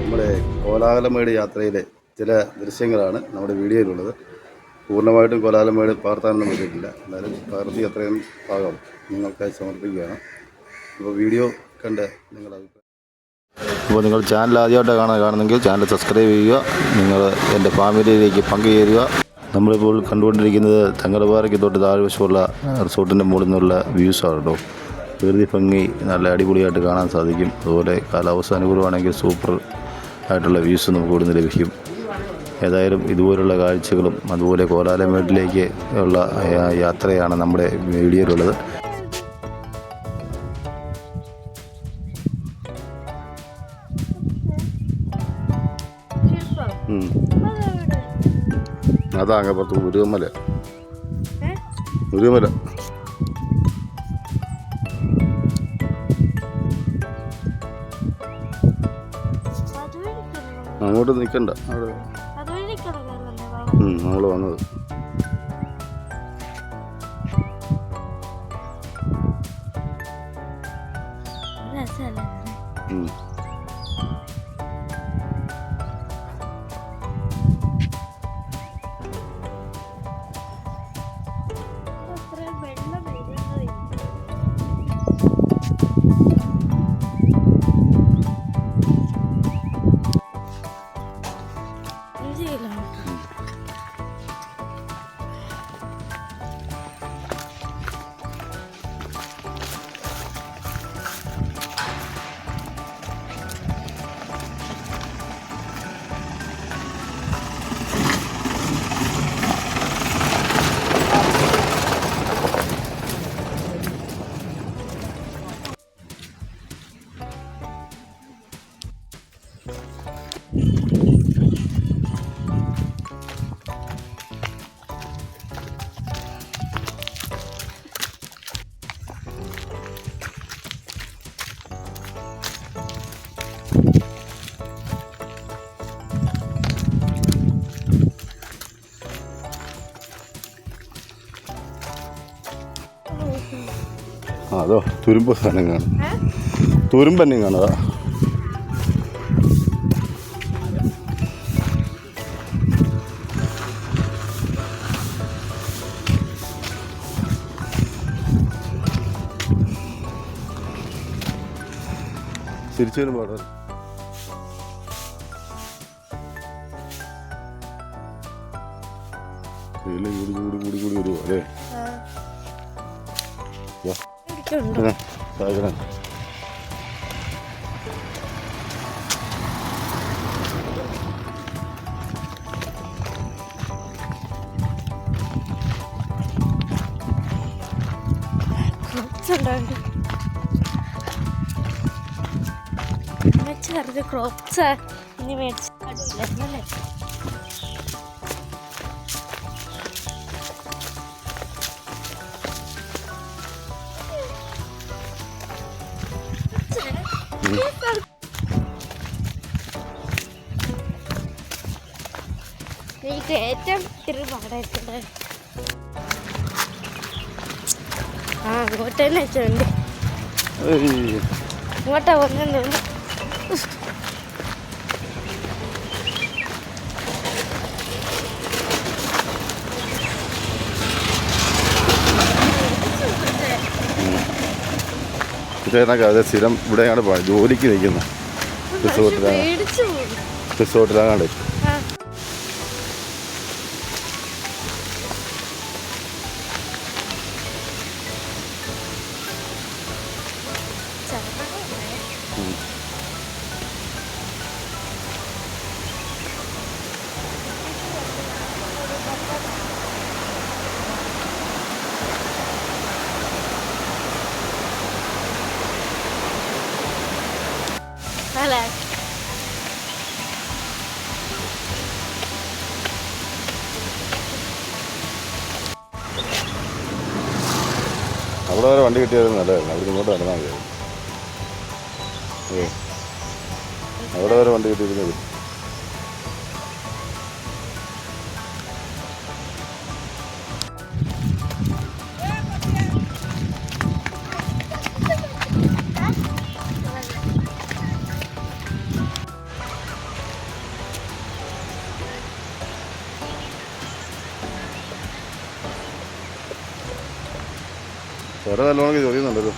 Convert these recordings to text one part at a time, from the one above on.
നമ്മുടെ കോലാഹലമേട് യാത്രയിലെ ചില ദൃശ്യങ്ങളാണ് നമ്മുടെ വീഡിയോയിലുള്ളത്. പൂർണമായിട്ടും കോലാഹലമേട് പകർത്താനൊന്നും പറ്റിയിട്ടില്ല. എന്നാലും പകർത്തി അത്രയും ഭാഗം നിങ്ങൾക്കായി സമർപ്പിക്കുകയാണ്. അപ്പോൾ വീഡിയോ കണ്ട് അഭിപ്രായം അപ്പോൾ നിങ്ങൾ ചാനൽ ആദ്യമായിട്ട് കാണാൻ കാണുന്നെങ്കിൽ ചാനൽ സബ്സ്ക്രൈബ് ചെയ്യുക. നിങ്ങൾ എന്റെ ഫാമിലിയിലേക്ക് പങ്കുചേരുക. നമ്മളിപ്പോൾ കണ്ടുകൊണ്ടിരിക്കുന്നത് തങ്ങലപാറയ്ക്ക് തൊട്ട് താഴ്വശമുള്ള റിസോർട്ടിന്റെ മുകളിൽ നിന്നുള്ള വ്യൂസാണ് കേട്ടോ. പ്രകൃതി ഭംഗി നല്ല അടിപൊളിയായിട്ട് കാണാൻ സാധിക്കും. അതുപോലെ കാലാവസ്ഥ അനുകൂലമാണെങ്കിൽ സൂപ്പർ ആയിട്ടുള്ള വ്യൂസ് നമുക്ക് ഇവിടുന്ന് ലഭിക്കും. ഏതായാലും ഇതുപോലുള്ള കാഴ്ചകളും അതുപോലെ കോലാലമേട്ടിലേക്ക് ഉള്ള യാത്രയാണ് നമ്മുടെ വീഡിയോയിലുള്ളത്. അതാ അങ്ങ് പുറത്ത് മുരുകമ്മല അതുവഴിക്കണോ അങ്ങോട്ട് നിൽക്കണ്ട അവിടെ നമ്മൾ വന്നത്. തുരുമ്പ് സാധനം കാണും. തുരുമ്പന്നെ കാണുക തിരിച്ചു വരുമ്പോൾ കുറച്ചുണ്ടാണ്ട് ചെറുത് ക്രോപ്സ് ഇനി മേടിച്ചില്ലേ എനിക്ക് ഏറ്റവും ഇത്തിരി പാടായിട്ടുണ്ട്. ആ അങ്ങോട്ട് തന്നെ വെച്ചുണ്ട് ഇങ്ങോട്ടാ വന്നിട്ടുണ്ട്. ഇതേനൊക്കെ അതെ സ്ഥിരം ഇവിടെയാണ് ജോലിക്ക് നിൽക്കുന്നത് റിസോർട്ടിലാണ് റിസോർട്ടിലാണ് കണ്ടത് റിസോർട്ടിലാണ് കിട്ടിയായിരുന്നു നല്ലതായിരുന്നു അവിടെ ഇങ്ങോട്ട് നടന്നാൽ മതിയായിരുന്നു അവിടെ വരെ വണ്ടി കിട്ടിയിരുന്നത് നല്ലോണം ചൊറിയുന്നുണ്ടല്ലോ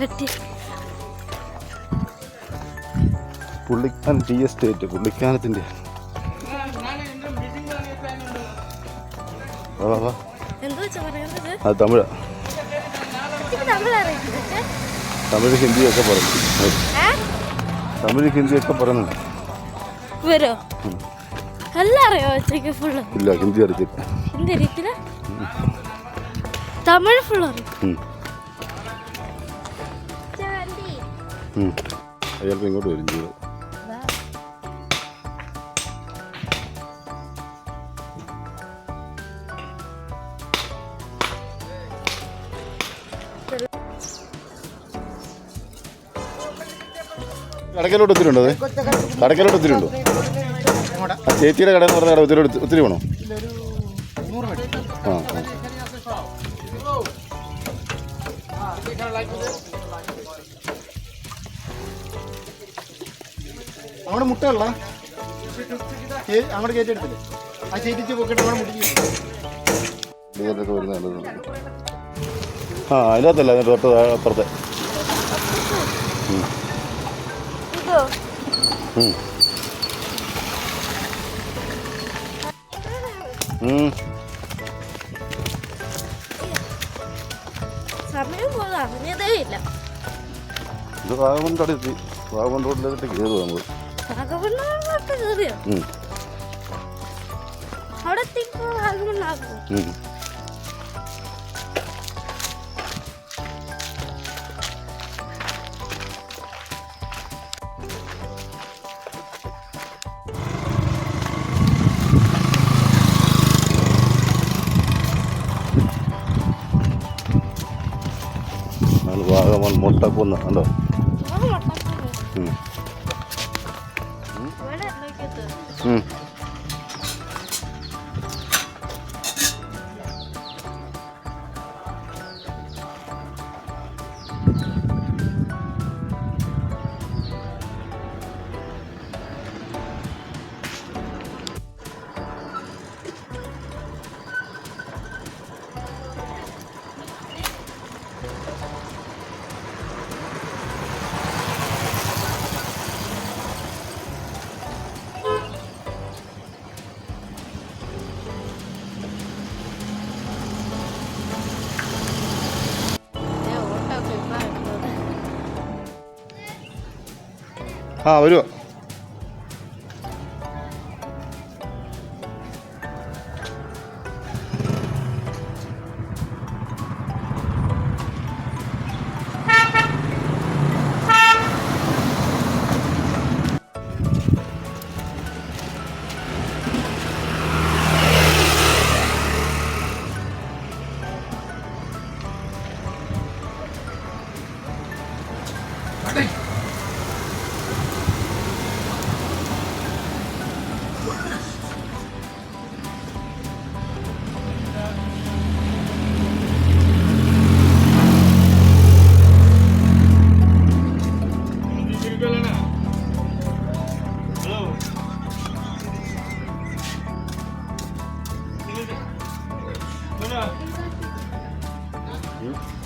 പട്ടി പുള്ളിക്കാൻ ടി എസ്റ്റേറ്റ് പുള്ളിക്കാനത്തിന്റെ. അത് തമിഴ്. തമിഴറിയില്ല തമിഴ് ഹിന്ദിയൊക്കെ പറഞ്ഞു. തമിഴ് ഹിന്ദിയൊക്കെ പറഞ്ഞു. വരോ എല്ലാം അറിയോ ഒറ്റയ്ക്ക് ഫുള്ള് ഇല്ല ഹിന്ദി അറിയത്തില്ല. ഹിന്ദി അറിയത്തില്ല? തമിഴ് ഫുൾ അറിയും. അയാൾക്ക് ഇങ്ങോട്ട് വരും ചെയ്തു. കടക്കലോട്ട് ഒത്തിരി ഉണ്ടോ അത്? കടക്കലോട്ട് ഒത്തിരി ഉണ്ടോ? ആ ചേച്ചിയുടെ കട എന്ന് പറഞ്ഞ കട ഒത്തിരി ഒത്തിരി- വേണോ? ആ ആ. അവിടെ മുട്ടയുള്ള കയറ്റെടുത്തില്ലേ ആ പോക്കിട്ട് അവിടെ നല്ലതാണ്. ആ അതിനകത്തല്ല അതിന്റെ തൊട്ട് അപ്പുറത്തെ. സമയം പോലെ അറിഞ്ഞതേ ഇല്ല ഇത് വാഗമൺ അടുത്ത് വാഗമൺ റോഡിലേക്ക് കയറുക നമ്മൾ വാഗമണ്ണാട്ട് കയറിയോ? ഉം. അവിടെ എത്തിപ്പോ വാഗമണ്ണാകുമോ ഉം. വാഗമൺ മുട്ടക്കുന്ന് കണ്ടോ ആ വരുമോ 嗯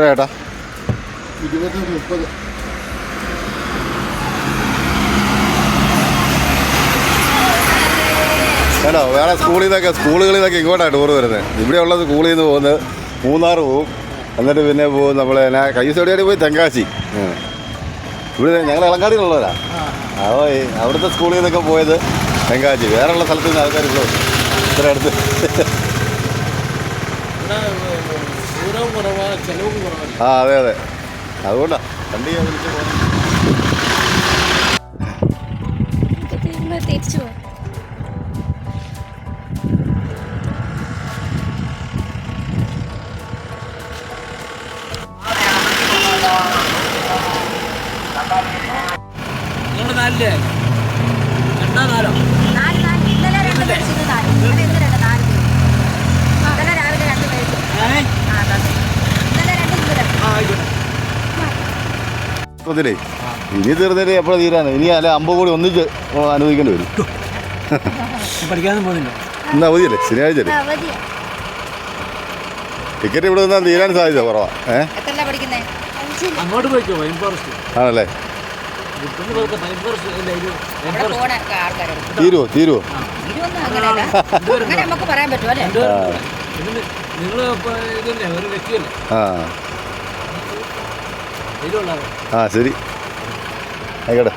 എത്ര ചേട്ടാ ഇരുപത് മുപ്പത് ഹലോ വേറെ സ്കൂളിൽ നിന്നൊക്കെ സ്കൂളുകളിൽ നിന്നൊക്കെ ഇങ്ങോട്ടാണ് ടൂർ വരുന്നത്. ഇവിടെ ഉള്ളത് സ്കൂളിൽ നിന്ന് പോകുന്നത് മൂന്നാർ പോവും. എന്നിട്ട് പിന്നെ പോകും എന്നാ കയ്യൂസോടിയാടി പോയി തെങ്കാശി. ഇവിടെ ഞങ്ങൾ ഇളങ്കാടിയിലുള്ളവരാ. ഈ അവിടുത്തെ സ്കൂളിൽ നിന്നൊക്കെ പോയത് തെങ്കാശി. വേറെയുള്ള സ്ഥലത്ത് നിന്ന് ആൾക്കാർ ഇവിടെ. ഇത്ര അടുത്ത്. ആ അതെ അതെ. അതുകൊണ്ടാണ് വണ്ടി വിളിച്ച് പോകുന്നത് ഇപ്പത്തിലേ ഇനി തീർന്നിട്ട് എപ്പോഴും തീരാണ് ഇനി അല്ല അമ്പത് കൂടി ഒന്നിച്ച് അനുവദിക്കേണ്ടി വരും. പഠിക്കാനും പോകുന്നില്ല. ഇന്ന് അവധിയല്ലേ? ശനിയാഴ്ച അല്ലേ? ടിക്കറ്റ് ഇവിടെ നിന്നാൽ തീരാൻ സാധ്യത കുറവാ. അങ്ങോട്ട് പോയിക്കോ വൈൻ ഫോറസ്റ്റ് ആണല്ലേ? തീരുവോ? തീരുവോ? നിങ്ങൾ ഒരു വ്യക്തിയല്ലേ? ആ. ആ ശരി. ആയിക്കോട്ടെ.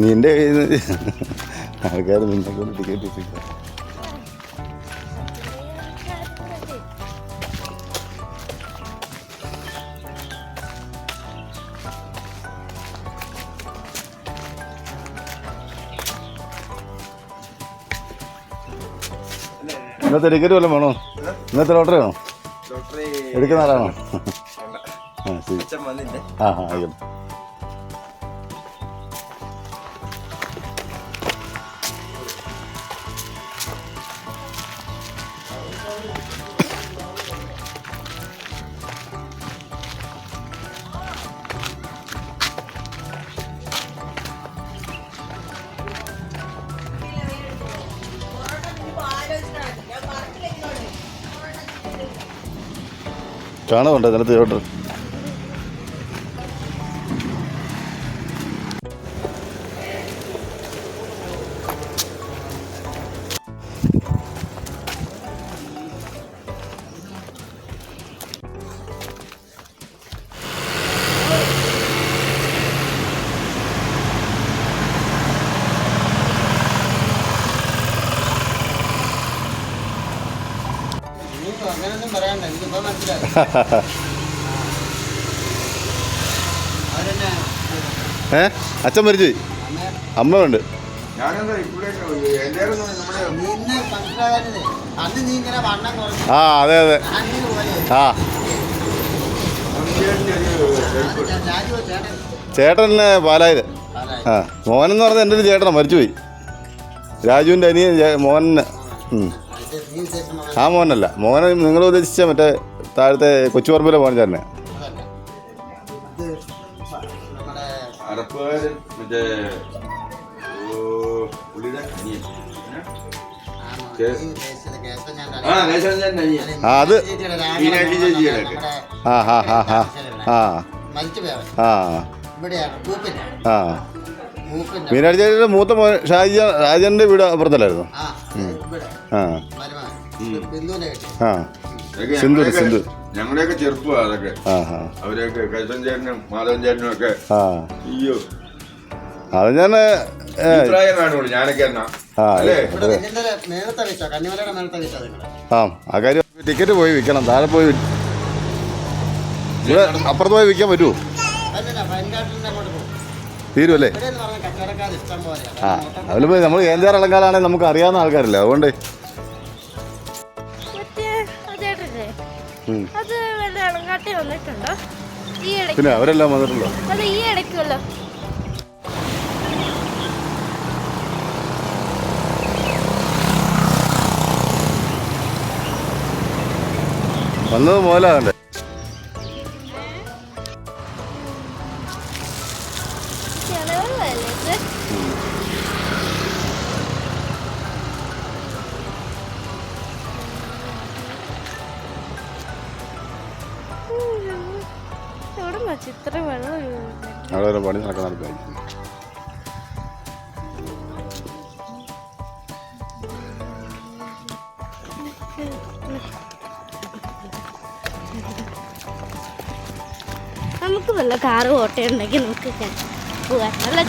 നിന്റെ ആൾക്കാർ നിന്നെ കൊണ്ട് ടിക്കറ്റ് ഇട്ടില്ല ഇന്നത്തെ ടിക്കറ്റ് വല്ലതും വേണോ? ഇന്നത്തെ ലോട്ടറി വേണോ എടുക്കുന്ന ആളാണോ? ആ ശരി. ആ ആ ആയിക്കോട്ടെ. കാണുന്നുണ്ടോ നിലത്ത് ലോട്ടറി ഏ? അച്ഛൻ മരിച്ചു പോയി. അമ്മ ഉണ്ട്. ആ അതെ അതെ. ആ. ചേട്ടൻ. ചേട്ടൻ പാലായത്? ആ മോനെന്ന് പറഞ്ഞാൽ എന്റെ ഒരു ചേട്ടനാണ് മരിച്ചുപോയി രാജുവിന്റെ അനിയൻ മോഹനെ മോഹന് ഉം. നീ ആ മോനല്ല. മോനെ നിങ്ങൾ ഉദ്ദേശിച്ച മറ്റേ താഴത്തെ കൊച്ചുപറമ്പിലെ മോൻ ചേട്ടനെ അത് ആ ഹാ ഹാ ഹാ ആ. ആ. മൂത്ത മോൻ ഷാജി രാജന്റെ വീട് അപ്പുറത്തല്ലായിരുന്നു? ആ ആ. മരുമകൻ ബിന്ദുവിനെ കിട്ടി ആ അതൊക്കെ സിന്ധു, ഞങ്ങളുടെയൊക്കെ- ചെറുപ്പമാണ് അതൊക്കെ അവരെയൊക്കെ കൈസൻ ചേട്ടനും മാധവൻ ചേട്ടനും ഒക്കെ ആ അയ്യോ അത് ഞാൻ ആ ആ കാര്യം ടിക്കറ്റ് പോയി വിൽക്കണം താഴെ പോയി ഇവിടെ അപ്പുറത്ത് പോയി വിൽക്കാൻ പറ്റുമോ തീരുമല്ലേ ആ അതിൽ പറഞ്ഞ കച്ചവടക്കാർ ഇഷ്ടം പോലെയാണ് ആ അതിലിപ്പോൾ നമ്മൾ ഏഞ്ചാർ ഇളങ്കാലാണെങ്കിൽ നമുക്ക് അറിയാവുന്ന ആൾക്കാരല്ലേ അതുകൊണ്ട് ഈ പിന്നെ അവരെല്ലാം വന്നിട്ടുണ്ടോ? വന്നത് മുതലാകണ്ടേ നമുക്ക് വല്ല കാറ് ഓട്ടയുണ്ടെങ്കിൽ നമുക്ക് പോകാം അല്ലേ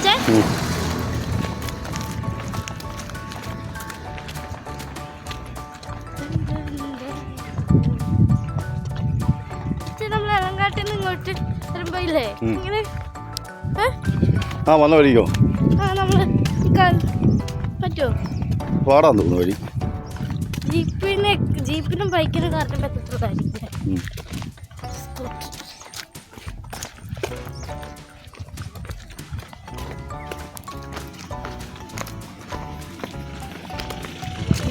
ഇങ്ങോട്ട് വരുമ്പോ ഇല്ലേ. ഇങ്ങനെ. ആ വന്ന വഴിക്കോ? ആ നമ്മൾ നിക്കാൻ പറ്റുമോ പാടാൻ തോന്നുന്നു വഴി. ജീപ്പിനെ ജീപ്പിനും ബൈക്കിനും കാറിനും പറ്റത്തതായിരിക്കും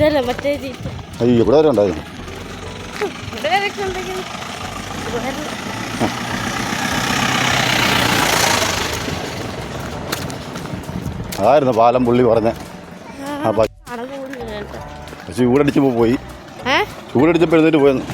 ഇതല്ലേ മറ്റേ ജീപ്പ് അയ്യോ ഇവിടെ വരെ ഉണ്ടായിരുന്നു ഇവിടെ വരെയൊക്കെ ഉണ്ടെങ്കിൽ ഇത് വരണം. അതായിരുന്നു പാലം പുള്ളി പറഞ്ഞ. പക്ഷെ ചൂടടിച്ചപ്പോൾ പോയി. ചൂടടിച്ചപ്പോ ചൂടടിച്ചപ്പോൾ എഴുന്നേറ്റ് പോയെന്ന്.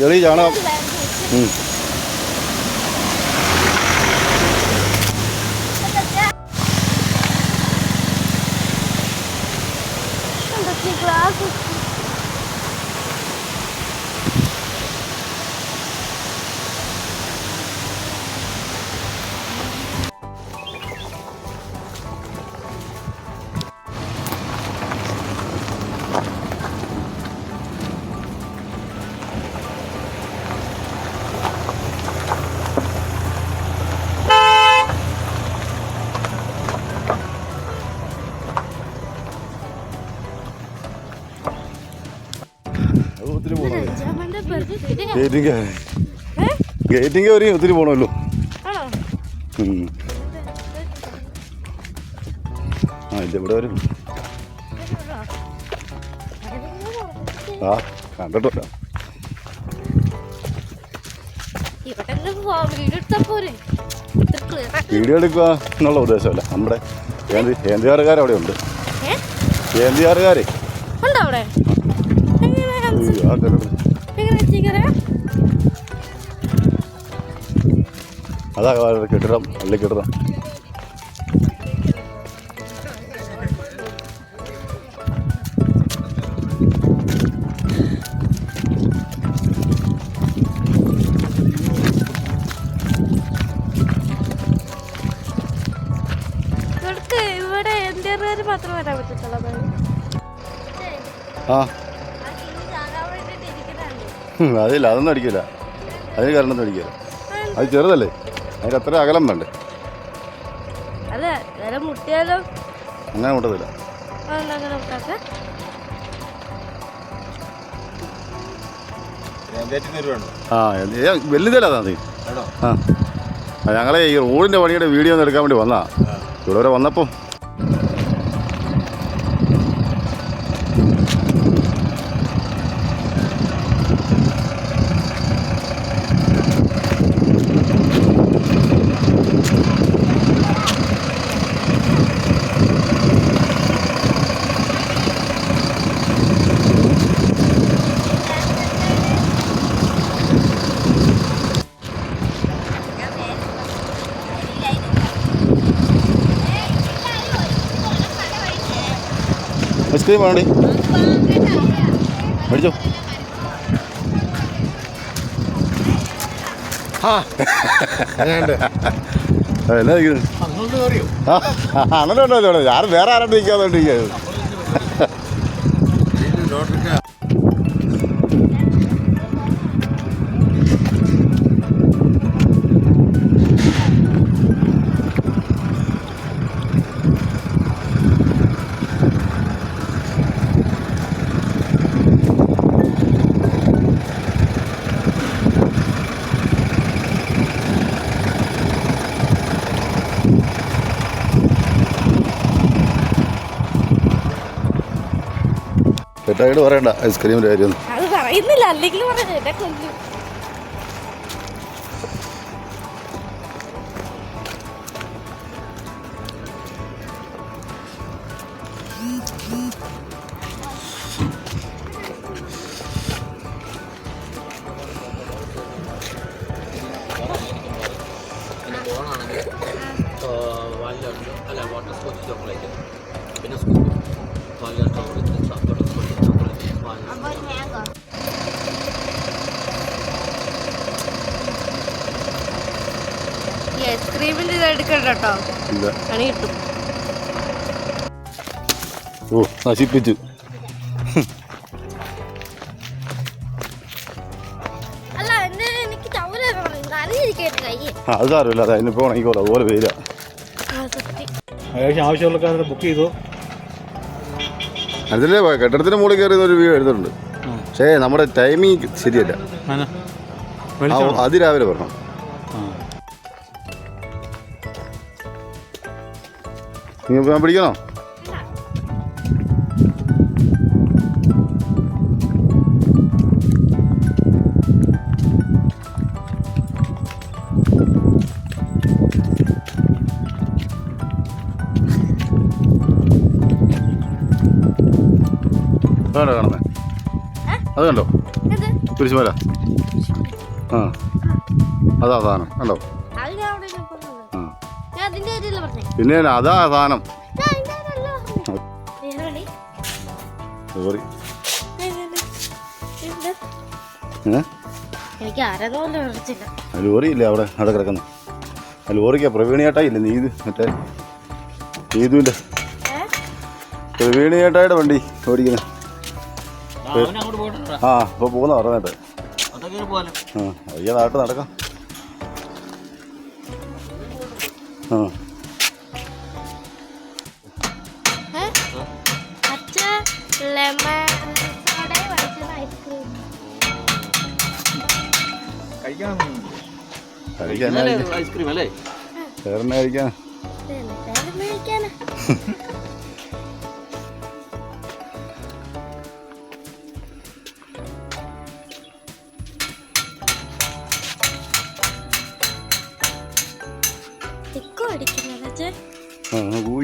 ആ ചെറിയ ചാണകം ഗേറ്റിംഗ്? ഗേറ്റിംഗ് ഒരു ഒത്തിരി പോണല്ലോ. ആ ഇത് ഇവിടെ വരും. ആ കണ്ടിട്ടോ വീഡിയോ എടുക്കുക എന്നുള്ള ഉദ്ദേശമല്ല. നമ്മുടെ ഏന്തിയാറുകാർ അവിടെ ഉണ്ട്. ഏ? അതാ കെട്ടിടം പള്ളി കെട്ടിടം മാത്രം വരാൻ. ആ. അതില്ല. അതൊന്നും അടിക്കില്ല അതിന് കാരണം അടിക്കില്ല അത് ചെറുതല്ലേ? അതിന് അത്ര അകലം വേണ്ട? അല്ല മുട്ടിയാലോ? അങ്ങനെ മുട്ടാത്ത. ആ വലുതല്ല അതാ ഞങ്ങളെ ഈ റോഡിന്റെ പണിയുടെ വീഡിയോ ഒന്ന് എടുക്കാൻ വേണ്ടി വന്നാ. ഇവിടെ വരെ വന്നപ്പം ഐസ്ക്രീം വേണേ മേടിച്ചോ എന്നാ ഇരിക്കുന്നു? ആ അണ്ണനുണ്ടോ ഞാൻ വേറെ ആരാണ്ട് നിൽക്കാതുകൊണ്ടിരിക്കുന്നത് തെറ്റായിട്ട് പറയണ്ട. ഐസ്ക്രീമിന്റെ കാര്യം. അത് പറയുന്നില്ല. അല്ലെങ്കിൽ പറയുന്നത് കേട്ടോ പണി കിട്ടും. ഓ നശിപ്പിച്ചു. അത് സാരമില്ല. അത് അതിനിപ്പോൾ ഉണങ്ങിക്കോളൂ. അതുപോലെ പേര് ആവശ്യമുള്ള ബുക്ക് ചെയ്തു. അതല്ലേ കെട്ടിടത്തിന് മുകളിൽ കയറി ഒരു വീഡിയോ എടുത്തിട്ടുണ്ട്. പക്ഷേ നമ്മുടെ ടൈമിങ് ശരിയല്ല. അതിരാവിലെ വരണം. ഞാൻ പിടിക്കണോ? അതാണോ കാണുന്നത് അത് കണ്ടോ? കുരിശുമല ആ. അതാ സാധനം. കണ്ടോ? പിന്നെ അതാ സാധനം? സോറി. എനിക്ക് അവിടെ? അവിടെ കിടക്കുന്നു. ആ ലോറിക്കാ പ്രവീണിയേട്ടാ ഇല്ല നീതു? മറ്റേ നീതുവിന്റെ? പ്രവീണിയേട്ടായുടെ വണ്ടി ഓടിക്കുന്നത് അവൻ അങ്ങോട്ട് പോയിട്ടാ ആ ഇപ്പോൾ പോകുന്ന പറഞ്ഞിട്ട് അതൊക്കെ പോലെ. ആ അയ്യ നാട്ട് നടക്കാം. ഐസ്ക്രീം അല്ലേ? വേറെ കഴിക്കാൻ?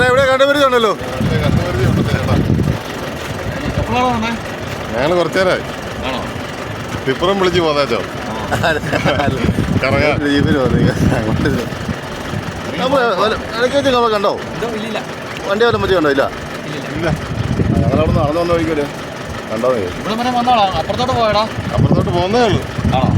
ചേട്ടാ എവിടെ ഉണ്ടല്ലോ ഞങ്ങൾ കുറച്ചേരായി. ടിപ്പറും വിളിച്ച് നമ്മൾ നമ്മൾ കണ്ടോ? വണ്ടി വല്ലതും വെച്ച് കണ്ടോ ഇല്ല ഇല്ല. ഞങ്ങളവിടെ നടന്നു വന്ന വഴിക്കല്ലേ കണ്ടോ നീ? വരെ വന്നോളാം. അപ്പുറത്തോട്ട് പോയടാ. അപ്പുറത്തോട്ട് പോകുന്നേ ഉള്ളൂ. ആണോ?